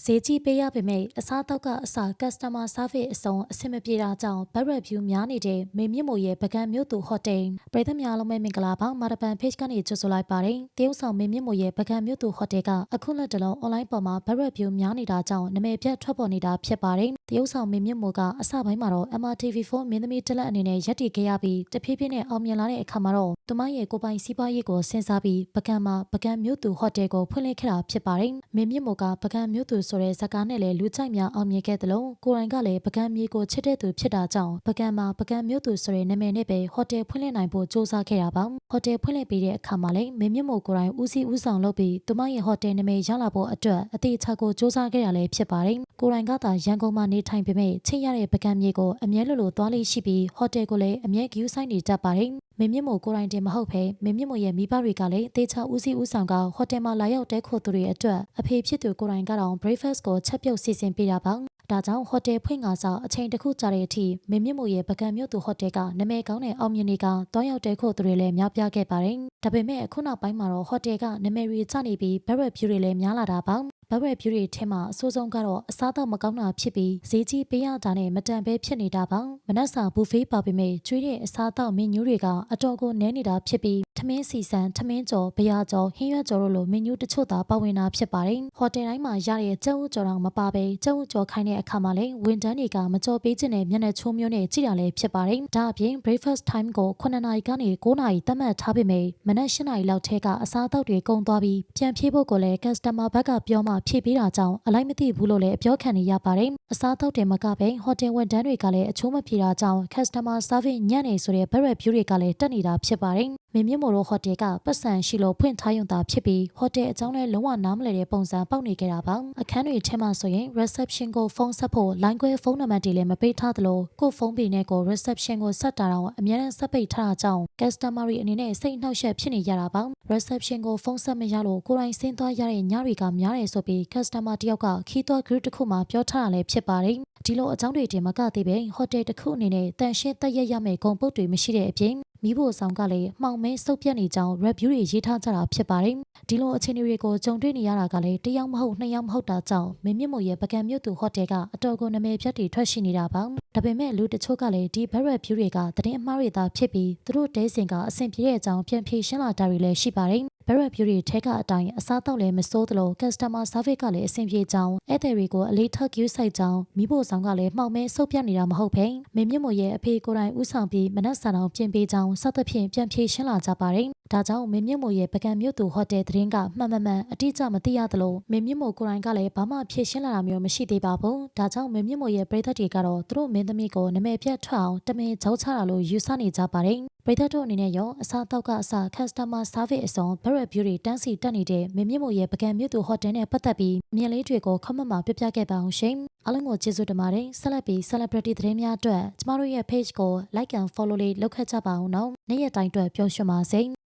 ဈေးကြီးပေးရပေမဲ့အစားအသောက်ကအစား customer service အစုံအဆင်မပြေတာကြောင့် bad review များနေတဲ့မေမြင့်မို့ရဲ့ပကံမြို့သူဟိုတယ်ပြည်သူများလုံးပဲမင်္ဂလာပါမာရပန် page ကနေကြိုဆိုလိုက်ပါတယ်တရုတ်ဆောင်မေမြင့်မို့ရဲ့ပကံမြို့သူဟိုတယ်ကအခုလက်တလုံး online ပေါ်မှာ bad review များနေတာကြောင့်နာမည်ပြတ်ထွက်ပေါ်နေတာဖြစ်ပါတယ်တရုတ်ဆောင်မေမြင့်မို့ကအစပိုင်းမှာတော့ MRTV4 မင်းသမီးတက်လက်အနေနဲ့ရပ်တည်ခဲ့ရပြီးတဖြည်းဖြည်းနဲ့အောင်မြင်လာတဲ့အခါမှာတော့သူမရဲ့ကိုယ်ပိုင်စီးပွားရေးကိုစဉ်းစားပြီးပကံမှာပကံမြို့သူဟိုတယ်ကိုဖွင့်လှစ်ခဲ့တာဖြစ်ပါတယ်မေမြင့်မို့ကပကံမြို့သူဆိုတဲ့ဇာတ်ကားနဲ့လည်းလူကြိုက်များအောင်မြင်ခဲ့တယ်လို့ကိုရိုင်းကလည်းပကံမြေကိုချစ်တဲ့သူဖြစ်တာကြောင့်ပကံမှာပကံမြို့သူဆိုတဲ့နာမည်နဲ့ပဲဟိုတယ်ဖွင့်လှစ်နိုင်ဖို့စ조사ခဲ့တာပါဟိုတယ်ဖွင့်လှစ်ပြီးတဲ့အခါမှာလည်းမေမြင့်မို့ကိုရိုင်းဦးစီးဦးဆောင်လုပ်ပြီးသူမရဲ့ဟိုတယ်နာမည်ရလာဖို့အတွက်အသေးချာကိုစ조사ခဲ့ရလည်းဖြစ်ပါတယ်ကိုရိုင်းကသာရန်ကုန်မှာနေထိုင်ပေမဲ့ချိတ်ရတဲ့ပကံမြေကိုအမြဲလိုလိုသွားလေးရှိပြီးဟိုတယ်ကိုလည်းအမြဲဂယူးဆိုင်နေတတ်ပါတယ် မင်းမြင့်မို့ကိုရိုင်းတင်မဟုတ်ဘဲမင်းမြင့်မို့ရဲ့မိဘတွေကလည်းတေချာဦးစီးဦးဆောင်ကဟိုတယ်မှာလာရောက်တဲခိုသူတွေအတွက်အဖေဖြစ်သူကိုရိုင်းကတော့ breakfast ကိုချက်ပြုတ်စီစဉ်ပေးတာပါဒါကြောင့်ဟိုတယ်ဖွင့်ကားစားအချိန်တစ်ခုကြာတဲ့အထိမင်းမြင့်မို့ရဲ့ပကံမြို့သူဟိုတယ်ကနာမည်ကောင်းတဲ့အောင်မြင်တွေကတောင်းရောက်တဲခိုသူတွေလည်းများပြားခဲ့ပါတယ်ဒါပေမဲ့အခုနောက်ပိုင်းမှာတော့ဟိုတယ်ကနာမည်ရီကျနေပြီး barrel view တွေလည်းများလာတာပါ ဘဝဖြူတွေထဲမှာအဆိုးဆုံးကတော့အစားအသောက်မကောင်းတာဖြစ်ပြီးဈေးကြီးပေးရတာနဲ့မတန်ပဲဖြစ်နေတာပါမနက်စာဘူဖေးပါပေမဲ့ကျွေးတဲ့အစားအသောက်မင်းညူးတွေကအတော်ကိုနည်းနေတာဖြစ်ပြီးထမင်းစီစံထမင်းကြော်ဗျာကြော်ဟင်းရွက်ကြော်တို့လိုမင်းညူးတချို့သာပါဝင်တာဖြစ်ပါတယ်ဟိုတယ်တိုင်းမှာရတဲ့ကျုပ်ဥကြော်တော့မပါပဲကျုပ်ဥကြော်ခိုင်းတဲ့အခါမှာလည်းဝန်တန်းတွေကမကြော်ပေးခြင်းနဲ့မျက်နှာချိုးမျိုးနဲ့ကြည့်ရလဲဖြစ်ပါတယ်ဒါအပြင် breakfast time ကို9နာရီကနေ9နာရီသတ်မှတ်ထားပေမဲ့မနက်10နာရီလောက်ထဲကအစားအသောက်တွေကုန်သွားပြီးပြန်ဖြည့်ဖို့ကိုလည်း customer ဘက်ကပြောမှဖြည့်ပေးတာကြောင့်အလိုက်မသိဘူးလို့လည်းအပြောခံနေရပါတယ်။အစားတောက်တယ်မကပဲဟိုတယ်ဝန်ထမ်းတွေကလည်းအချိုးမပြေတာကြောင့် customer service ညံ့နေဆိုတဲ့ barrel view တွေကလည်းတက်နေတာဖြစ်ပါတယ်။ မင်းမြမို့တို့ဟိုတယ်ကပတ်စံရှိလို့ဖွင့်ထားရုံသာဖြစ်ပြီးဟိုတယ်အကြောင်းလည်းလုံးဝနားမလည်တဲ့ပုံစံပေါက်နေကြတာပါ။အခန်းတွေထဲမှာဆိုရင် reception ကိုဖုန်းဆက်ဖို့ line ခွဲဖုန်းနံပါတ်တွေလည်းမပေးထားသလိုကို့ဖုန်းပေနဲ့ကို reception ကိုဆက်တာတော့အများနဲ့ဆက်ပိတ်ထားတာကြောင့် customer တွေအနေနဲ့စိတ်နှောက်ယှက်ဖြစ်နေကြတာပါ။ reception ကိုဖုန်းဆက်မရလို့ကိုယ်တိုင်ဆင်းသွားရတဲ့ညတွေကများတယ်ဆိုပြီး customer တယောက်ကခီးသွွား group တစ်ခုမှာပြောထားတာလည်းဖြစ်ပါတယ်။ဒီလိုအကြောင်းတွေတင်မကသေးပဲဟိုတယ်တစ်ခုအနေနဲ့တန်ရှင်းတက်ရက်ရမယ့်ဂုံပုတ်တွေမရှိတဲ့အပြင် မိဖို့ဆောင်ကလည်းမှောင်မဲစုပ်ပြတ်နေကြောင်း review တွေရေးထားကြတာဖြစ်ပါတယ်။ဒီလိုအခြေအနေတွေကိုကြုံတွေ့နေရတာကလည်းတစ်ယောက်မဟုတ်နှစ်ယောက်မဟုတ်တာကြောင့်မင်းမြင့်မို့ရဲ့ပကံမြို့သူဟိုတယ်ကအတော်ကိုနာမည်ပြတ်တွေထွက်ရှိနေတာပါ။ဒါပေမဲ့လူတချို့ကလည်းဒီ barrel view တွေကသတင်းအမှားတွေသာဖြစ်ပြီးသူတို့တဲစင်ကအဆင်ပြေတဲ့အကြောင်းပြန်ဖြေရှင်းလာတာတွေလည်းရှိပါတယ်။ Barrel Beauty ထဲကအတိုင်းအစားတောက်လည်းမစိုးသလို customer service ကလည်းအဆင်ပြေကြောင်းဧည့်သည်တွေကိုအလေးထားကြည့်ဆိုင်ကြောင်းမိဖို့ဆောင်ကလည်းမှောင်မဲဆုပ်ပြတ်နေတာမဟုတ်ဘဲမင်းမြင့်မို့ရဲ့အဖေကိုယ်တိုင်ဥဆောင်ပြီးမနက်စာတော်ပြင်ပေးကြောင်းစသဖြင့်ပြန်ဖြေရှင်းလာကြပါတယ်။ ဒါကြောင့်မင်းမြင့်မို့ရဲ့ပကံမြို့သူဟိုတယ်သတင်းကမှန်မှန်မှန်အတိအကျမသိရသလိုမင်းမြင့်မို့ကိုယ်တိုင်ကလည်းဘာမှဖြေရှင်းလာတာမျိုးမရှိသေးပါဘူး။ဒါကြောင့်မင်းမြင့်မို့ရဲ့ပြည်သက်တွေကတော့သူတို့မင်းသမီးကိုနာမည်ပြတ်ထွက်အောင်တမင်ကြောက်ချတာလို့ယူဆနေကြပါတယ်။ပြည်သက်တို့အနေနဲ့ရောအစားတောက်ကအစား customer service အစုံ Barrel Beauty တန်းစီတက်နေတဲ့မင်းမြင့်မို့ရဲ့ပကံမြို့သူဟိုတယ်နဲ့ပတ်သက်ပြီးမြင်လေးတွေကိုခမတ်မှာပြပြခဲ့ပါအောင်ရှင်။အားလုံးကိုကျေးဇူးတင်ပါတယ်။ဆက်လက်ပြီး celebrity သတင်းများအတွက်ကျမတို့ရဲ့ page ကို like and follow လေးလုပ်ခဲ့ကြပါအောင်နော်။နေ့ရက်တိုင်းအတွက်ပျော်ရွှင်ပါစေ။